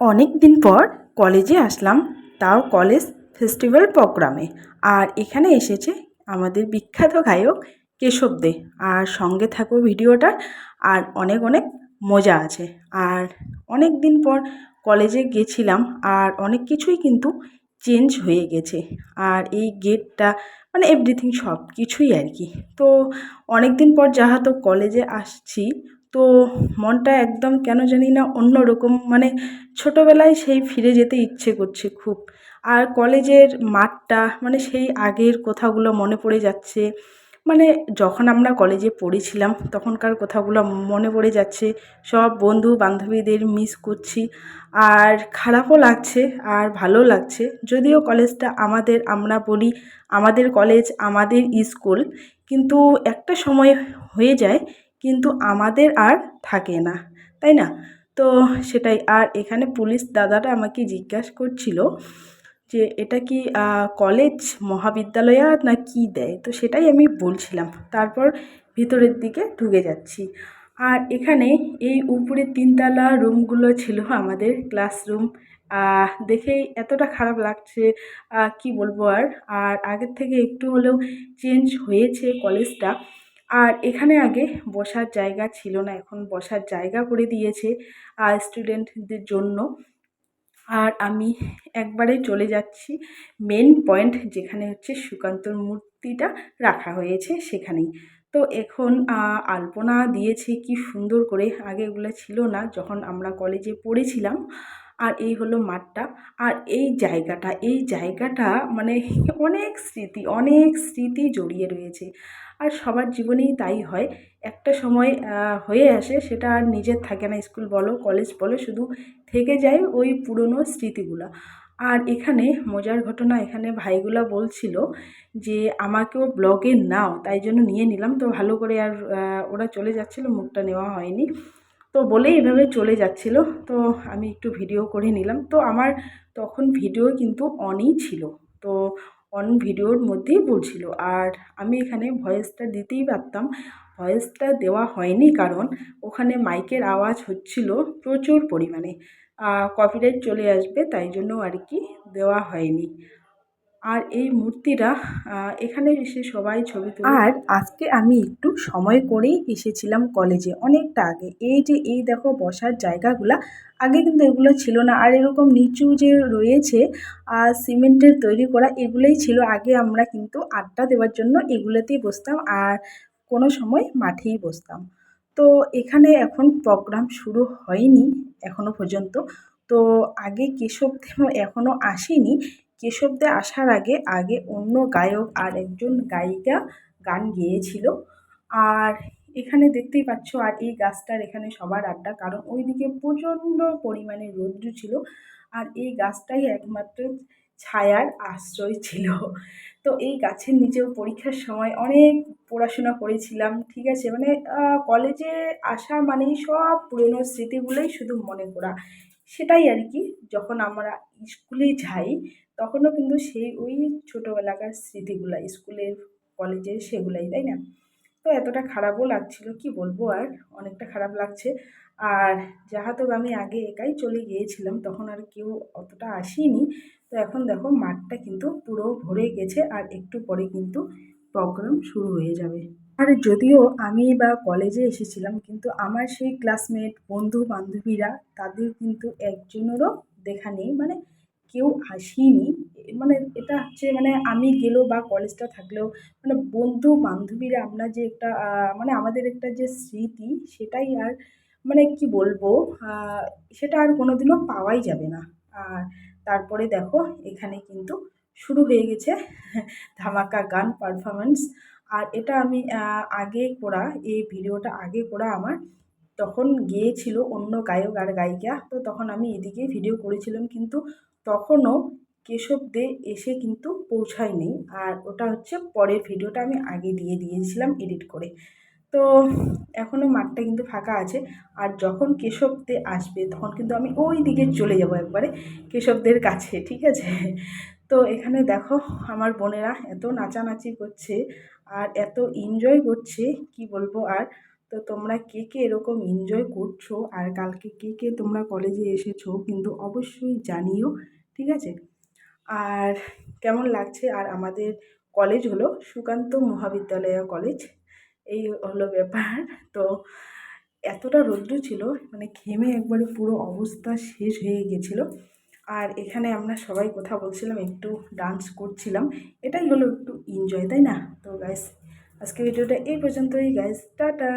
অনেক দিন পর কলেজে আসলাম, তাও কলেজ ফেস্টিভ্যাল প্রোগ্রামে। আর এখানে এসেছে আমাদের বিখ্যাত গায়ক কেশব দে। আর সঙ্গে থাকো ভিডিওটা, আর অনেক অনেক মজা আছে। আর অনেক দিন পর কলেজে গেছিলাম, আর অনেক কিছুই কিন্তু চেঞ্জ হয়ে গেছে। আর এই গেটটা মানে এভরিথিং সব কিছুই আর কি। তো অনেক দিন পর যাহাতো কলেজে আসছি তো মনটা একদম কেন জানি না অন্য রকম মানে ছোটোবেলায় সেই ফিরে যেতে ইচ্ছে করছে খুব। আর কলেজের মাঠটা মানে সেই আগের কথাগুলো মনে পড়ে যাচ্ছে। মানে যখন আমরা কলেজে পড়েছিলাম, তখনকার কথাগুলো মনে পড়ে যাচ্ছে। সব বন্ধু বান্ধবীদের মিস করছি। আর খারাপও লাগছে, আর ভালো লাগছে। যদিও কলেজটা আমাদের, আমরা বলি আমাদের কলেজ, আমাদের স্কুল। কিন্তু একটা সময় হয়ে যায় কিন্তু আমাদের আর থাকে না, তাই না? তো সেটাই, আর এখানে পুলিশ দাদাটা আমাকে জিজ্ঞাসা করছিল যে, এটা কি কলেজ মহাবিদ্যালয় না কি দেয়? তো সেটাই আমি বলছিলাম, তারপর ভিতরের দিকে ঢুকে যাচ্ছি। আর এখানে এই উপরে তিনতলা রুমগুলো ছিল আমাদের ক্লাসরুম। দেখেই এতটা খারাপ লাগছে কি বলব আর? আর আগের থেকে একটু হলেও চেঞ্জ হয়েছে কলেজটা আর এখানে আগে বসার জায়গা ছিল না, এখন বসার জায়গা করে দিয়েছে আর স্টুডেন্টদের জন্য। আর আমি একবারে চলে যাচ্ছি মেন পয়েন্ট যেখানে হচ্ছে সুকান্তর মূর্তিটা রাখা হয়েছে সেখানেই। তো এখন আলপনা দিয়েছে কি সুন্দর করে, আগে এগুলো ছিল না, যখন আমরা কলেজে পড়েছিলাম। আর এই হলো মাঠটা। আর এই জায়গাটা এই জায়গাটা মানে অনেক স্মৃতি অনেক স্মৃতি জড়িয়ে রয়েছে। আর সবার জীবনেই তাই হয়। একটা সময় হয়ে আসে সেটা আর নিজের থাকে না, স্কুল বলো, কলেজ বলো, শুধু থেকে যায় ওই পুরনো স্মৃতিগুলো। আর এখানে মজার ঘটনা, এখানে ভাইগুলা বলছিল যে, আমাকেও ব্লগে নাও। তাই জন্য নিয়ে নিলাম। তো ভালো করে আর ওরা চলে যাচ্ছিল, মুখটা নেওয়া হয়নি। তো বলেই এভাবে চলে যাচ্ছিল। তো আমি একটু ভিডিও করে নিলাম। তো আমার তখন ভিডিও কিন্তু অনই ছিল। তো অন ভিডিওর মধ্যেই বলছিল। আর আমি এখানে ভয়েসটা দিতেই পারতাম। ভয়েসটা দেওয়া হয়নি কারণ ওখানে মাইকের আওয়াজ হচ্ছিল প্রচুর পরিমাণে। কপিরাইট চলে আসবে, তাই জন্য আর কি দেওয়া হয়নি। আর এই মূর্তিটা এখানে এসে সবাই ছবি তুলে আর আজকে আমি একটু সময় করেই এসেছিলাম কলেজে অনেকটা আগে। এই যে এই দেখো বসার জায়গাগুলা আগে কিন্তু এগুলো ছিল না। আর এরকম নিচু যে রয়েছে আর সিমেন্টের তৈরি করা এগুলোই ছিল। আগে আমরা কিন্তু আড্ডা দেওয়ার জন্য এগুলোতেই বসতাম আর কোনো সময় মাঠেই বসতাম। তো এখানে এখন প্রোগ্রাম শুরু হয়নি এখনও পর্যন্ত। তো আগে কেশবদেব এখনও আসেনি। কেশবদে আসার আগে আগে অন্য গায়ক আর একজন গায়িকা গান গেয়েছিল। আর এখানে দেখতেই পাচ্ছ, আর এই গাছটার এখানে সবার আড্ডা, কারণ ওইদিকে প্রচণ্ড পরিমাণে রৌদ্র ছিল। আর এই গাছটাই একমাত্র ছায়ার আশ্রয় ছিল। তো এই গাছের নিচেও পরীক্ষার সময় অনেক পড়াশোনা করেছিলাম, ঠিক আছে? মানে কলেজে আসা মানেই সব পুরনো স্মৃতিগুলোই শুধু মনে করা। সেটাই আর কি, যখন আমরা স্কুলে যাই, তখনও কিন্তু সেই ওই ছোটোবেলাকার স্মৃতিগুলো, স্কুলের, কলেজের সেগুলাই, তাই না? তো এতটা খারাপও লাগছিল, কি বলব আর? অনেকটা খারাপ লাগছে। আর যাহাতো আমি আগে একাই চলে গিয়েছিলাম, তখন আর কেউ অতটা আসেনি। তো এখন দেখো, মাঠটা কিন্তু পুরো ভরে গেছে আর একটু পরে কিন্তু প্রোগ্রাম শুরু হয়ে যাবে। আর যদিও আমি বা কলেজে এসেছিলাম, কিন্তু আমার সেই ক্লাসমেট বন্ধু বান্ধবীরা তাদের কিন্তু একজনেরও দেখা নেই মানে কেউ আসেনি। মানে এটা হচ্ছে মানে আমি গেলেও বা কলেজটা থাকলেও মানে বন্ধু বান্ধবীরা আমরা যে একটা মানে আমাদের একটা যে স্মৃতি সেটাই আর মানে কি বলব সেটা আর কোনো দিনও পাওয়াই যাবে না। আর তারপরে দেখো এখানে কিন্তু শুরু হয়ে গেছে ধামাকা গান পারফরমেন্স আর এটা আমি আগে করা, এই ভিডিওটা আগে করা আমার তখন গিয়েছিল অন্য গায়ক আর গায়িকা। তো তখন আমি এদিকে ভিডিও করেছিলাম কিন্তু তখনও কেশব দে এসে কিন্তু পৌঁছায়নি। আর ওটা হচ্ছে পরের ভিডিওটা আমি আগে দিয়ে দিয়েছিলাম এডিট করে। তো এখনও মাঠটা কিন্তু ফাঁকা আছে। আর যখন কেশব দে আসবে তখন কিন্তু আমি ওই দিকে চলে যাব একবারে কেশবদের কাছে, ঠিক আছে? তো এখানে দেখো আমার বোনেরা এত নাচানাচি করছে আর এত এনজয় করছে, কি বলব আর তো তোমরা কে কে এরকম এনজয় করছ? আর কালকে কে কে তোমরা কলেজে এসেছ? কিন্তু অবশ্যই জানিও, ঠিক আছে? আর কেমন লাগছে? আর আমাদের কলেজ হলো সুকান্ত মহাবিদ্যালয় কলেজ এই হলো ব্যাপার। তো এতটা রৌদ্র ছিল মানে ঘেমে একবারে পুরো অবস্থা শেষ হয়ে গেছিল। আর এখানে আমরা সবাই কথা বলছিলাম, একটু ডান্স করছিলাম। এটাই হলো একটু এনজয় তাই না? তো গাইস আজকে ভিডিওটা এই পর্যন্তই গাইজ টাটা!